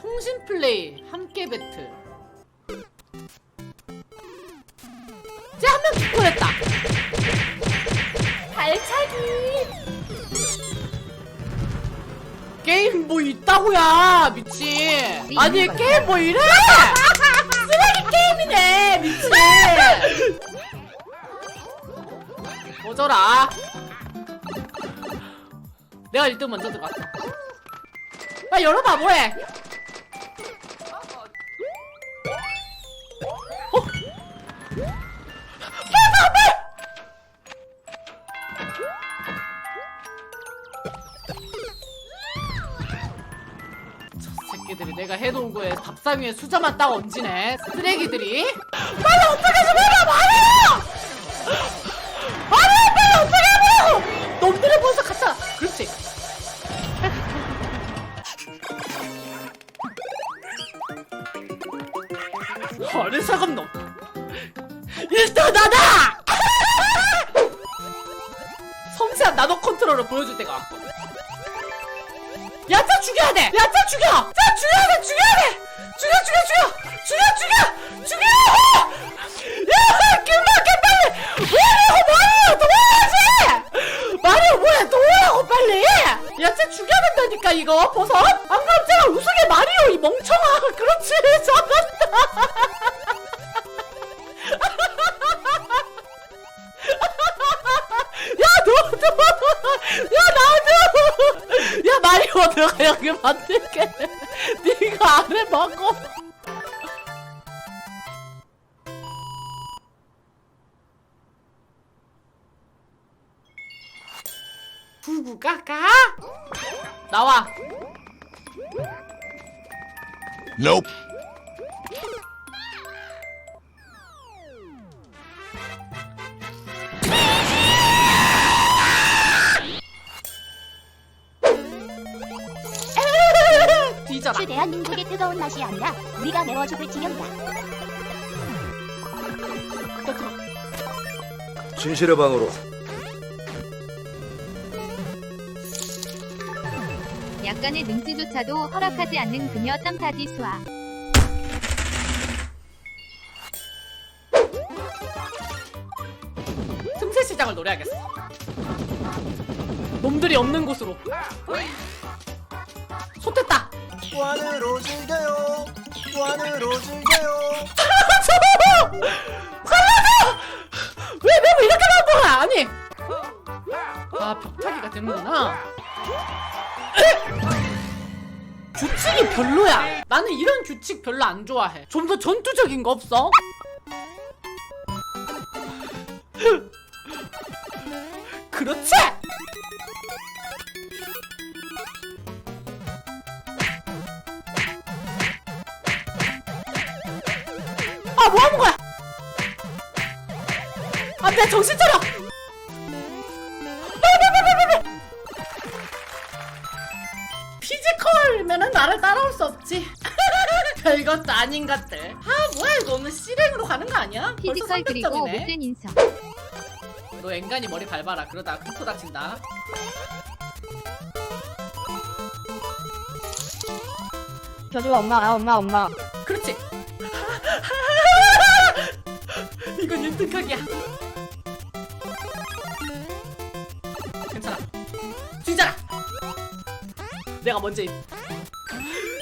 통신 플레이 함께 배틀. 이제 한명 죽고 했다. 발차기. 게임 뭐 있다고야 미친. 아니 게임 뭐 이래? 쓰레기 게임이네 미친. 어쩌라. 내가 1등 먼저 들어갔어. 야 열어봐 뭐해? 어? 저 새끼들이 내가 해놓은 거에 밥상 위에 수저만 딱 얹이네 쓰레기들이 빨리 어떻게 좀 해라 말해 놈들을 벌써 갖다 그렇지 어리석은 놈 일단 나다 섬세한 나노 컨트롤을 보여줄 때가 왔고 야채 죽여야 돼! 야채 죽여! 자 죽여야 돼! 죽여야 돼! 죽여 죽여 죽여! 죽여 죽여! 죽여! 마리오 내가 여기 만들게. 네가 안에 먹어. 부부 까까 나와. Nope. 뒤져라 주 대한민국의 뜨거운 맛이 아니라 우리가 매워 죽을 지경이다. 또 들어 진실의 방으로. 약간의 눈치조차도 허락하지 않는 그녀 짬타지 수아. 틈새 시장을 노려야겠어. 놈들이 없는 곳으로. 손댔다 완으로 즐겨요 완으로 즐겨요 왜 매부 이렇게 나온 거야? 아니. 아 벽타기가 되는구나. 규칙이 별로야. 나는 이런 규칙 별로 안 좋아해. 좀 더 전투적인 거 없어? 그렇지. 아, 내 정신 차려! 피지컬이면은 나를 따라올 수 없지. 별것도 아닌 것들. 아, 뭐야, 이거 오늘 실행으로 가는 거 아니야? 벌써 피지컬 그리고 300점이네. 못된 인성. 너 앵간히 머리 밟아라. 그러다 큰코 다친다. 저도 엄마, 엄마, 엄마. 그렇지. 이건 1등각이야. 내가 먼저 이-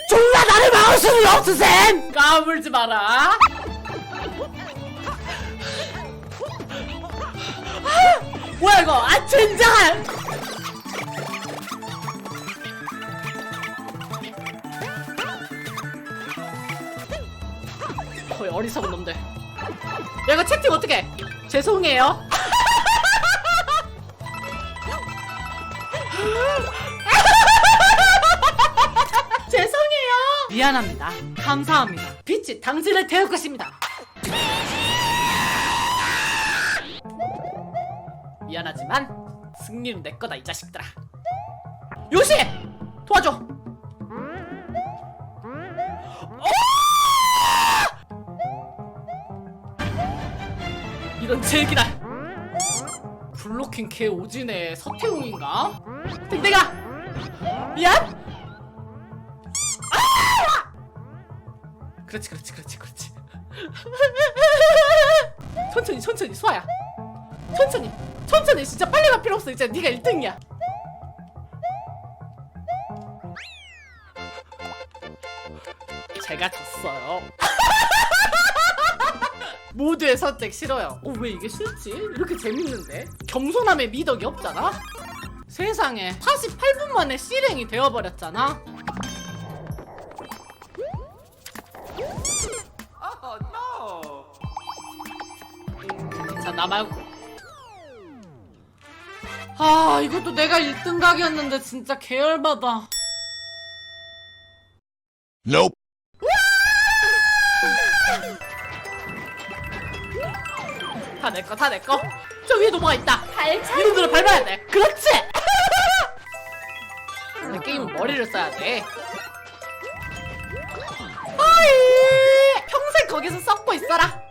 졸라 나를 막을 수는 없으셈. 까불지 마라. 아, 뭐야 이거? 아 젠장! 거의 어리석은 놈들. 야, 이거 채팅 어떻게? 죄송해요. 죄송해요. 미안합니다. 감사합니다. 빛이 당신을 태울 것입니다. 미안하지만 승리는 내 거다 이 자식들아. 요시 도와줘. 이런 제기랄 블로킹 개 오지네 서태웅인가? 댕댕아 미안 그렇지 그렇지 그렇지 그렇지. 천천히 천천히 수아야. 천천히 천천히. 진짜 빨리 갈 필요 없어. 이제 네가 1등이야. 제가 졌어요. 모두의 선택 싫어요. 어 왜 이게 싫지? 이렇게 재밌는데? 겸손함에 미덕이 없잖아? 세상에. 48분 만에 실행이 되어버렸잖아 나 말고. 아, 이것도 내가 1등 각이었는데 진짜 계열받아. Nope. 다내 거, 다내 거. 저 위에 넘어가 있다. 이놈들을 밟아야 돼. 그렇지! 근데 게임은 머리를 써야 돼. 아이! 평생 거기서 썩고 있어라.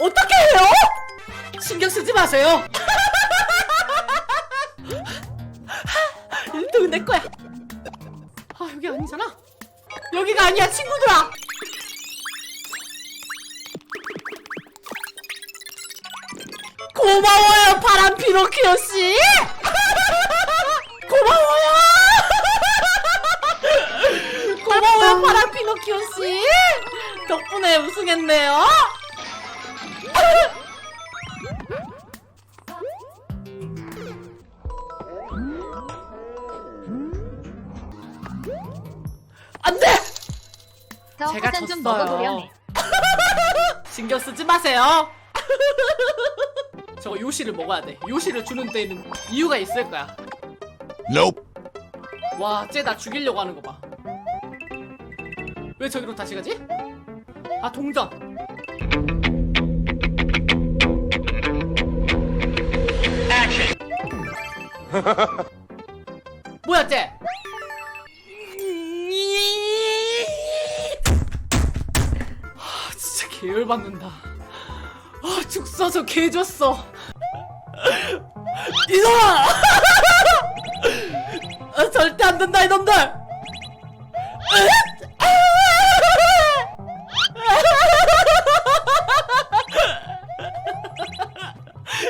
어떻게 해요? 신경 쓰지 마세요. 1등은 내 거야. 아, 여기 아니잖아. 여기가 아니야, 친구들아. 고마워요, 파란 피노키오 씨. 고마워요. 고마워요, 파란 피노키오 씨. 덕분에 우승했네요. 제가 화장 좀 졌어요. 먹어보렴. 신경 쓰지 마세요. 저거 요시를 먹어야 돼. 요시를 주는 데는 이유가 있을 거야. Nope. 와, 쟤 나 죽이려고 하는 거 봐. 왜 저기로 다시 가지? 아, 동전. 계열받는다. 아, 죽 써서 개 줬어. 이놈아! 아, 절대 안 된다 이놈들!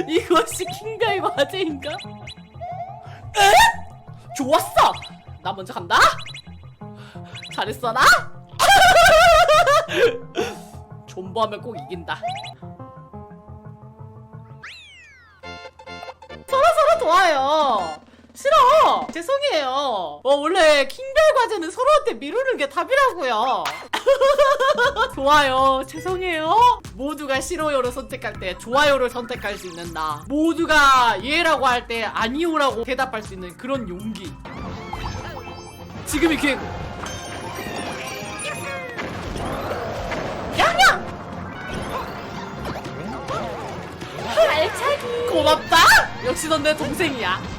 이것이 킹가의 과제인가? 에? 좋았어! 나 먼저 간다? 잘했어 나? 존버하면 꼭 이긴다 서로 서로 도와요. 싫어. 죄송해요. 어, 원래 킹별 과제는 서로한테 미루는 게 답이라고요. 좋아요. 죄송해요. 모두가 싫어요를 선택할 때 좋아요를 선택할 수 있는 나. 모두가 예라고 할 때 아니오라고 대답할 수 있는 그런 용기. 지금이 기회고. 양양! 발차기 고맙다. 역시 넌 내 동생이야.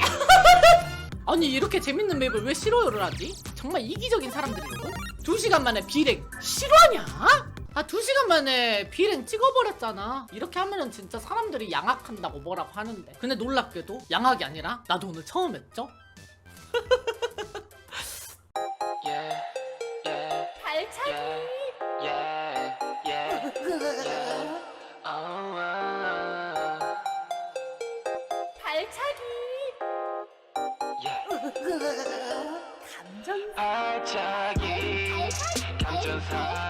아니 이렇게 재밌는 맵을 왜 싫어요를 하지? 정말 이기적인 사람들이거든? 두 시간 만에 비랭 실화냐? 아, 두 시간 만에 비랭 찍어버렸잖아. 이렇게 하면은 진짜 사람들이 양악한다고 뭐라고 하는데. 근데 놀랍게도 양악이 아니라 나도 오늘 처음 했죠? 발차기. yeah, yeah, yeah. 발차기. yeah. 감정. 발차기 감전사